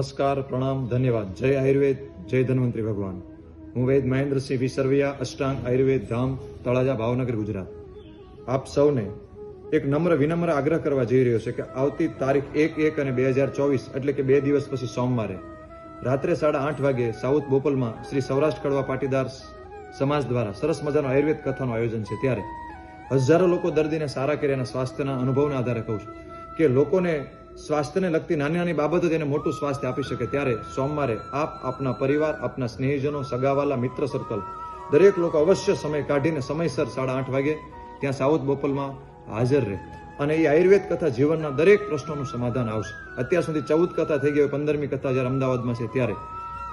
નમસ્કાર, પ્રણામ, ધન્યવાદ. જય આયુર્વેદ, જય ધન્વંતરી ભગવાન. હું વેદ મહેન્દ્રસિંહ વિસરવિયા, અષ્ટાંગ આયુર્વેદ ધામ, તળાજા, ભાવનગર, ગુજરાત. આપ સૌને એક નમ્ર, વિનમ્ર આગ્રહ કરવા જઈ રહ્યો છે કે આવતી તારીખ એક એક અને બે હજાર ચોવીસ, એટલે કે બે દિવસ પછી સોમવારે, રાત્રે સાડા આઠ વાગે સાઉથ બોપલમાં શ્રી સૌરાષ્ટ્ર કડવા પાટીદાર સમાજ દ્વારા સરસ મજાનું આયુર્વેદ કથાનું આયોજન છે. ત્યારે હજારો લોકો દર્દીને સારા કર્યાના સ્વાસ્થ્યના અનુભવના આધારે કહું છું કે લોકોને સ્વાસ્થ્યને લગતી નાની નાની બાબતો તેને મોટું સ્વાસ્થ્ય આપી શકે ત્યારે સોમવારે આપ, આપના પરિવાર, આપના સ્નેહીજનો, સગાવાલા, મિત્ર સર્કલ દરેક લોકો અવશ્ય સમય કાઢીને સમયસર સાડા આઠ વાગે ત્યાં સાઉથ બોપલમાં હાજર રહે. અને એ આયુર્વેદ કથા જીવનના દરેક પ્રશ્નોનું સમાધાન આવશે. અત્યાર સુધી ચૌદ કથા થઈ ગઈ પંદરમી કથા જ્યારે અમદાવાદમાં છે ત્યારે.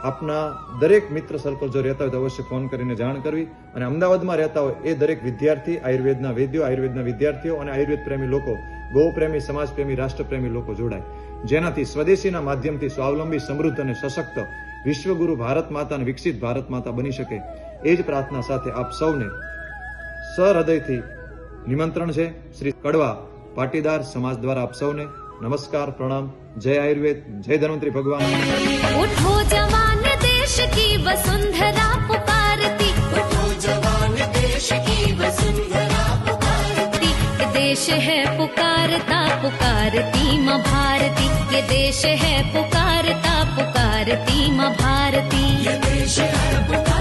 આપના દરેક મિત્ર સર્કલ જો રહેતા હોય તો અવશ્ય ફોન કરીને જાણ કરવી અને અમદાવાદમાં રહેતા હોય એ દરેક વિદ્યાર્થી, આયુર્વેદના વૈદ્યો, આયુર્વેદના વિદ્યાર્થીઓ અને આયુર્વેદ પ્રેમી લોકો, ગૌપ્રેમી, સમાજપ્રેમી સમાજ પ્રેમી રાષ્ટ્ર પ્રેમી લોકો જોડાય. જેનાથી સ્વદેશીના માધ્યમથી સ્વાવલંબી, સમૃદ્ધ અને સશક્ત વિશ્વગુરુ ભારત માતા અને વિકસિત ભારત માતા બની શકે એ જ પ્રાર્થના સાથે આપ સૌને સહૃદયથી નિમંત્રણ છે. શ્રી કડવા પાટીદાર સમાજ દ્વારા આપ સૌને નમસ્કાર, પ્રણામ. જય આયુર્વેદ, જય ધન્વંતરી ભગવાન. देश है पुकारता पुकारती माँ भारती ये देश है पुकारता पुकारती माँ भारती ये देश है पुकारता पुकारता